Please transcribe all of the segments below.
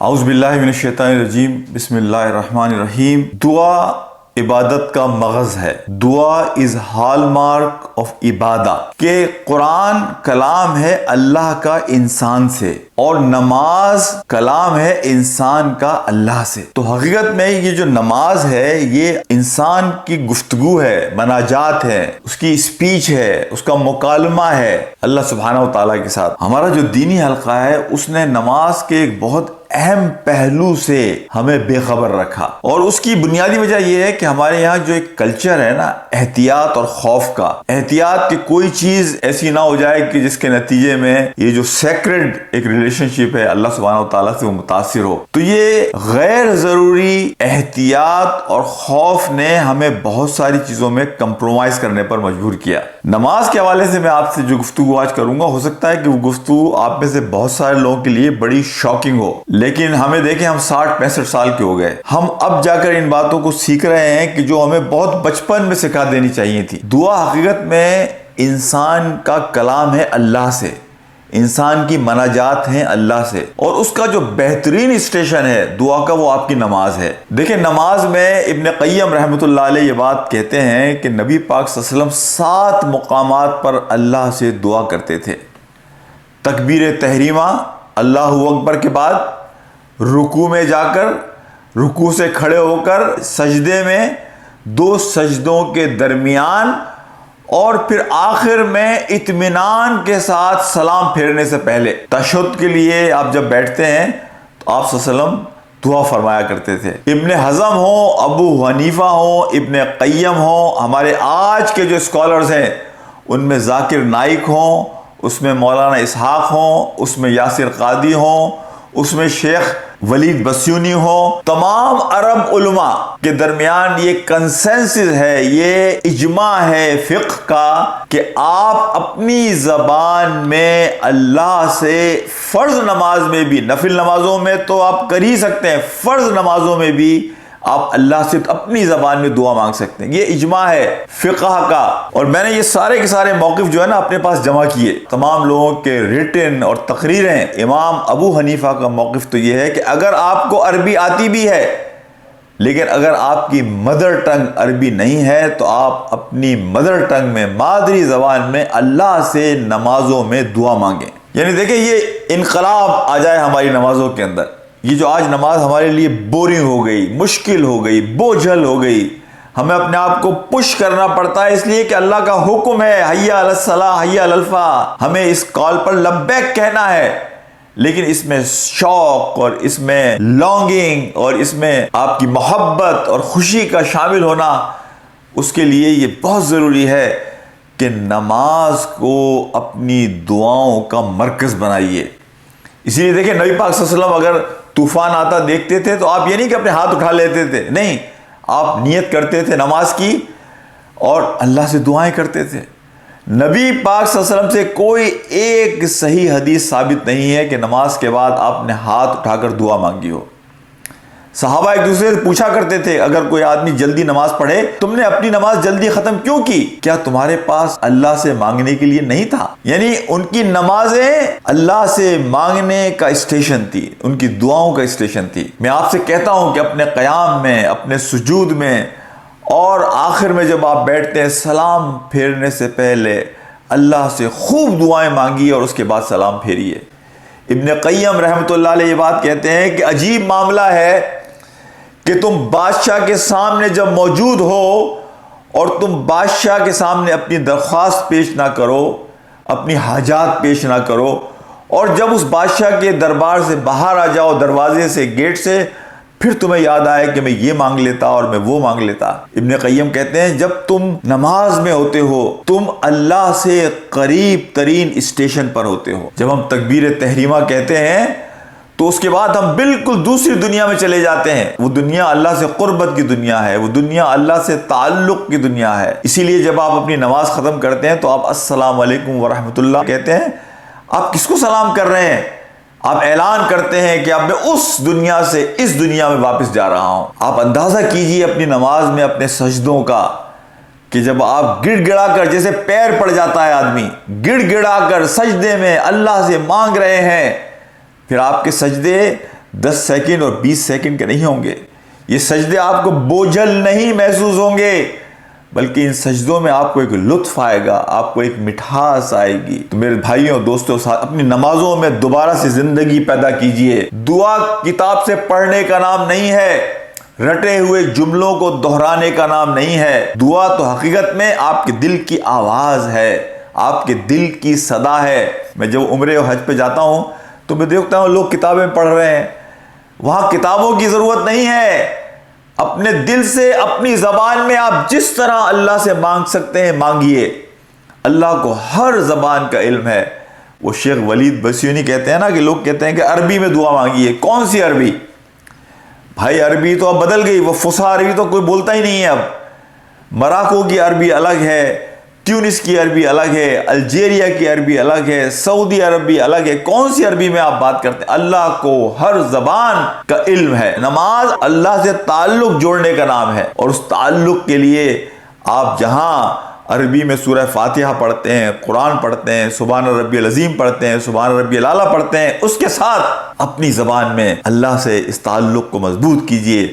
आउज़बिल्लिनशैतानरजीम बिस्मिल्लाहिर्रहमानिर्रहीम दुआ इबादत का मगज़ है। दुआ इज़ हॉल मार्क ऑफ़ इबादा। के कुरान कलाम है अल्लाह का इंसान से और नमाज़ कलाम है इंसान का अल्लाह से। तो हकीकत में ये जो नमाज़ है, ये इंसान की गुफ्तगु है, मनाजात है, उसकी स्पीच है, उसका मुकालमा है अल्लाह सुबहाना तला के साथ। हमारा जो दीनी हल्का है, उसने नमाज़ के एक बहुत अहम पहलू से हमें बेखबर रखा। और उसकी बुनियादी वजह यह है कि हमारे यहाँ जो एक कल्चर है ना, एहतियात और खौफ का। एहतियात की कोई चीज़ ऐसी ना हो जाए कि जिसके नतीजे में ये जो सेक्रेड एक रिलेशनशिप है, अल्लाह सुबहाना तला से वो मुतासर हो। तो ये गैर ज़रूरी एहतियात और खौफ ने हमें बहुत सारी चीज़ों में कंप्रोमाइज करने पर मजबूर किया। नमाज़ के हवाले से मैं आपसे जो गुफ्तु आज करूँगा, हो सकता है कि वो गुफ्तु आप में से बहुत सारे लोगों के लिए बड़ी शॉकिंग हो। लेकिन हमें देखें, हम साठ पैंसठ साल के हो गए। हम अब जाकर इन बातों को सीख रहे हैं कि जो हमें बहुत बचपन में सिखा देनी चाहिए थी। दुआ हकीकत में, इंसान का कलाम है अल्लाह से। इंसान की मनाजात हैं अल्लाह से। और उसका जो बेहतरीन स्टेशन है, दुआ का वो आपकी नमाज़ है। देखिए नमाज़ में इबन क़य्यम रहमत ये बात कहते हैं कि नबी पाक वसल्लम सात मुकाम पर अल्लाह से दुआ करते थे। तकबीर तहरीमा अल्लाह अकबर के बाद रुकू में जाकर, रुकू से खड़े होकर, सजदे में, दो सजदों के दरमियान और फिर आखिर में इत्मीनान के साथ सलाम फेरने से पहले। तशद के लिए आप जब बैठते हैं तो आप सलम दुआ फरमाया करते थे। इब्ने हजम हो, अबू हनीफा हो, इब्ने कैम हो, हमारे आज के जो स्कॉलर्स हैं, उनमें जाकिर नाइक हों, उसमें मौलाना इसहाक हों, उसमें यासिर कादी हों, उसमें शेख वलीद बस्यूनी हो, तमाम अरब उलमा के दरमियान ये कंसेंसिस है, ये इजमा है फ़िक का कि आप अपनी ज़बान में अल्लाह से फ़र्ज़ नमाज़ में भी, नफिल नमाजों में तो आप कर ही सकते हैं, फ़र्ज़ नमाजों में भी आप अल्लाह से अपनी ज़बान में दुआ मांग सकते हैं। ये इजमा है फ़िका का। और मैंने ये सारे के सारे मौक़ जो है ना अपने पास जमा किए। तमाम लोगों के रिटर्न और तकरीरें, इमाम अबू हनीफा का मौक़ तो ये है कि अगर आपको अरबी आती भी है, लेकिन अगर आपकी मदर टंग अरबी नहीं है तो आप अपनी मदर टंग में, मादरी ज़बान में अल्लाह से नमाजों में दुआ मांगें। यानी देखिए ये इनकलाब आ जाए हमारी नमाजों के अंदर। ये जो आज नमाज़ हमारे लिए बोरिंग हो गई, मुश्किल हो गई, बोझल हो गई, हमें अपने आप को पुश करना पड़ता है, इसलिए कि अल्लाह का हुक्म है हैया हैया अल्फ़ा। हमें इस कॉल पर लब्बैक कहना है, लेकिन इसमें शौक और इसमें लॉन्गिंग और इसमें आपकी मोहब्बत और खुशी का शामिल होना, उसके लिए ये बहुत ज़रूरी है कि नमाज़ को अपनी दुआओं का मरकज़ बनाइए। इसीलिए देखिए, नबी पाक वसल्लम अगर तूफ़ान आता, देखते थे तो आप ये नहीं कि अपने हाथ उठा लेते थे। नहीं, आप नियत करते थे नमाज़ की और अल्लाह से दुआएँ करते थे। नबी पाक वसल्लम से कोई एक सही हदीस साबित नहीं है कि नमाज़ के बाद आपने हाथ उठाकर दुआ मांगी हो। सहाबा एक दूसरे से पूछा करते थे, अगर कोई आदमी जल्दी नमाज़ पढ़े, तुमने अपनी नमाज़ जल्दी खत्म क्यों की? क्या तुम्हारे पास अल्लाह से मांगने के लिए नहीं था? यानी उनकी नमाजें अल्लाह से मांगने का स्टेशन थी, उनकी दुआओं का स्टेशन थी। मैं आपसे कहता हूँ कि अपने कयाम में, अपने सुजूद में और आखिर में जब आप बैठते हैं, सलाम फेरने से पहले अल्लाह से खूब दुआएँ मांगी और उसके बाद सलाम फेरिए। इब्न कैम रहमत ये बात कहते हैं कि अजीब मामला है कि तुम बादशाह के सामने जब मौजूद हो और तुम बादशाह के सामने अपनी दरख्वास्त पेश ना करो, अपनी हाजात पेश ना करो, और जब उस बादशाह के दरबार से बाहर आ जाओ, दरवाजे से, गेट से, फिर तुम्हें याद आए कि मैं ये मांग लेता और मैं वो मांग लेता। इब्न कय्यम कहते हैं, जब तुम नमाज़ में होते हो, तुम अल्लाह से करीब तरीन स्टेशन पर होते हो। जब हम तकबीर तहरीमा कहते हैं तो उसके बाद हम बिल्कुल दूसरी दुनिया में चले जाते हैं। वो दुनिया अल्लाह से कुर्बत की दुनिया है, वो दुनिया अल्लाह से ताल्लुक की दुनिया है। इसीलिए जब आप अपनी नमाज़ ख़त्म करते हैं तो आप अस्सलाम वालेकुम वरहमतुल्लाह कहते हैं, आप किसको सलाम कर रहे हैं? आप ऐलान करते हैं कि अब मैं उस दुनिया से इस दुनिया में वापस जा रहा हूँ। आप अंदाज़ा कीजिए अपनी नमाज़ में अपने सजदों का, कि जब आप गिड़गिड़ा कर जैसे पैर पड़ जाता है आदमी गिड़गिड़ा कर सजदे में अल्लाह से मांग रहे हैं फिर आपके सजदे दस सेकंड और बीस सेकंड के नहीं होंगे। ये सजदे आपको बोझल नहीं महसूस होंगे, बल्कि इन सजदों में आपको एक लुत्फ आएगा, आपको एक मिठास आएगी। तो मेरे भाइयों, दोस्तों, साथ अपनी नमाजों में दोबारा से ज़िंदगी पैदा कीजिए। दुआ किताब से पढ़ने का नाम नहीं है, रटे हुए जुमलों को दोहराने का नाम नहीं है। दुआ तो हकीकत में आपके दिल की आवाज़ है, आपके दिल की सदा है। मैं जब उम्र और हज पे जाता हूँ तो मैं देखता हूँ लोग किताबें पढ़ रहे हैं। वहाँ किताबों की ज़रूरत नहीं है। अपने दिल से, अपनी जबान में आप जिस तरह अल्लाह से मांग सकते हैं, मांगिए। अल्लाह को हर जबान का इल्म है। वो शेख वलीद बसियोनी कहते हैं ना कि लोग कहते हैं कि अरबी में दुआ मांगिए। कौन सी अरबी? भाई अरबी तो अब बदल गई, वो फुसा अरबी तो कोई बोलता ही नहीं है अब। मराको की अरबी अलग है। ट्यूनिस की अरबी अलग है, अल्जेरिया की अरबी अलग है, सऊदी अरबी अलग है। कौन सी अरबी में आप बात करते हैं? अल्लाह को हर जबान का इल्म है। नमाज़ अल्लाह से ताल्लुक जोड़ने का नाम है। और उस ताल्लुक के लिए आप जहाँ अरबी में सूरह फातिहा पढ़ते हैं, कुरान पढ़ते हैं सुबहान रबी अजीम पढ़ते हैं सुबहान रबी लाला पढ़ते हैं, उसके साथ अपनी ज़बान में अल्लाह से इस ताल्लुक़ को मज़बूत कीजिए।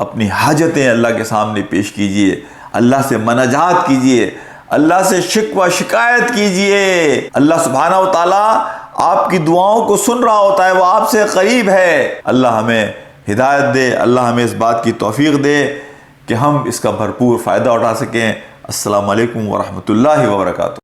अपनी हाजतें अल्लाह के सामने पेश कीजिए। अल्लाह से मनाजात कीजिए। अल्लाह से शिकवा, शिकायत कीजिए। अल्लाह सुबहाना तला आपकी दुआओं को सुन रहा होता है, वो आपसे करीब है। अल्लाह हमें हिदायत दे, अल्लाह हमें इस बात की तोफ़ी दे कि हम इसका भरपूर फ़ायदा उठा सकें। अस्सलाम वालेकुम वरहमतुल्लाहि वबरकातुहू